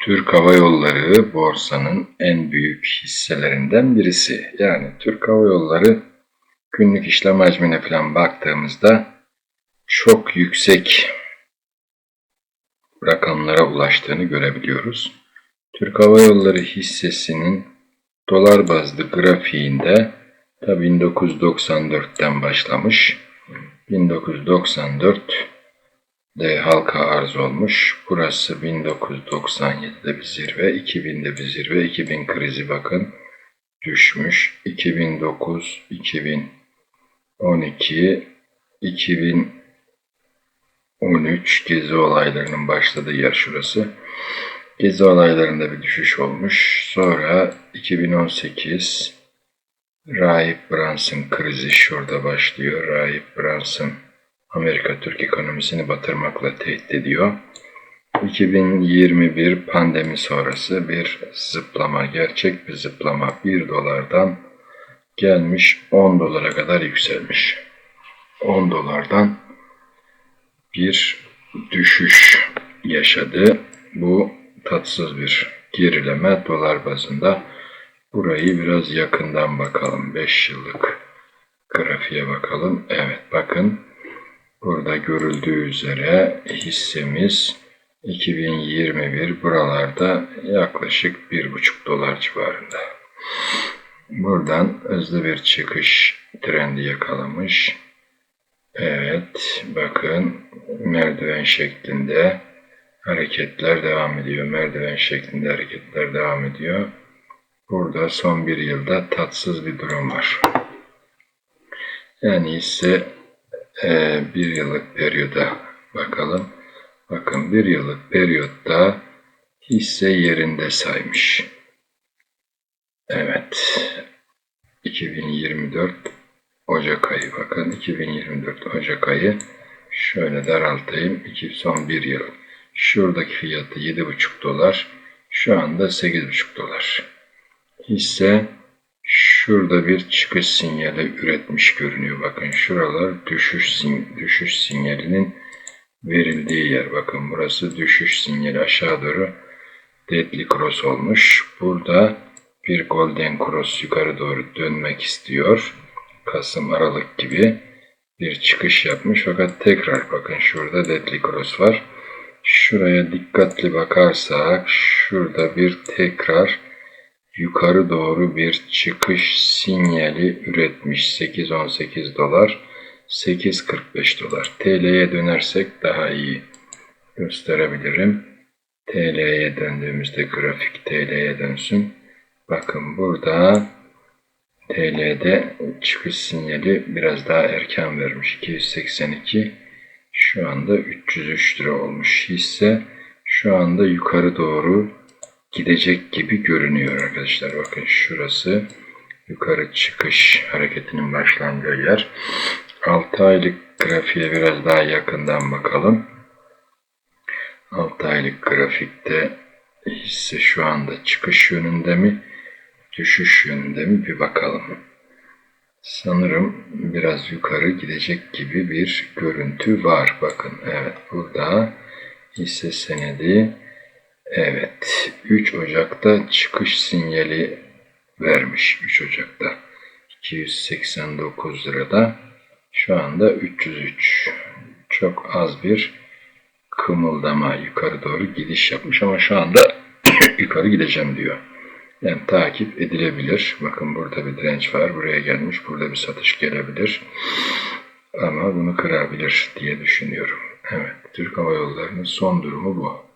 Türk Hava Yolları borsanın en büyük hisselerinden birisi. Yani Türk Hava Yolları günlük işlem hacmine falan baktığımızda çok yüksek rakamlara ulaştığını görebiliyoruz. Türk Hava Yolları hissesinin dolar bazlı grafiğinde da 1994'ten başlamış. 1994 de halka arz olmuş. Burası 1997'de bir zirve, 2000'de bir zirve, 2000 krizi bakın düşmüş. 2009, 2012, 2013 gezi olaylarının başladığı yer şurası. Gezi olaylarında bir düşüş olmuş. Sonra 2018 Rahip Brunson krizi şurada başlıyor. Rahip Brunson Amerika Türk ekonomisini batırmakla tehdit ediyor. 2021 pandemi sonrası bir zıplama, gerçek bir zıplama 1 dolardan gelmiş 10 dolara kadar yükselmiş. 10 dolardan bir düşüş yaşadı. Bu tatsız bir gerileme dolar bazında. Burayı biraz yakından bakalım. 5 yıllık grafiğe bakalım. Evet bakın burada görüldüğü üzere hissemiz 2021 buralarda yaklaşık 1,5 dolar civarında. Buradan hızlı bir çıkış trendi yakalamış. Evet bakın merdiven şeklinde hareketler devam ediyor. Merdiven şeklinde hareketler devam ediyor. Burada son bir yılda tatsız bir durum var. Yani ise e, bir yıllık periyoda bakalım. Bakın bir yıllık periyotta hisse yerinde saymış. Evet. 2024 Ocak ayı bakın 2024 Ocak ayı şöyle daraltayım. İki, son bir yıl. Şuradaki fiyatı 7,5 dolar. Şu anda 8,5 dolar. Hisse şurada bir çıkış sinyali üretmiş görünüyor. Bakın şuralar düşüş, sin düşüş sinyalinin verildiği yer. Bakın burası düşüş sinyali aşağı doğru deadly cross olmuş. Burada bir golden cross yukarı doğru dönmek istiyor. Kasım Aralık gibi bir çıkış yapmış fakat tekrar bakın şurada deadly cross var. Şuraya dikkatli bakarsak şurada bir tekrar yukarı doğru bir çıkış sinyali üretmiş. 8.18 dolar 8.45 dolar. TL'ye dönersek daha iyi gösterebilirim. TL'ye döndüğümüzde grafik TL'ye dönsün. Bakın burada TL'de çıkış sinyali biraz daha erken vermiş. 282 şu anda 303 lira olmuş hisse. Şu anda yukarı doğru gidecek gibi görünüyor arkadaşlar. Bakın şurası yukarı çıkış hareketinin başlandığı yer. 6 aylık grafiğe biraz daha yakından bakalım. 6 aylık grafikte hisse şu anda çıkış yönünde mi, düşüş yönünde mi bir bakalım. Sanırım biraz yukarı gidecek gibi bir görüntü var. Bakın evet burada hisse senedi Evet, 3 Ocak'ta çıkış sinyali vermiş. 3 Ocak'ta 289 lirada. Şu anda 303. Çok az bir kımıldama yukarı doğru gidiş yapmış ama şu anda yukarı gideceğim diyor. Yani takip edilebilir. Bakın burada bir direnç var. Buraya gelmiş. Burada bir satış gelebilir. Ama bunu kırabilir diye düşünüyorum. Evet. Türk Hava Yolları'nın son durumu bu.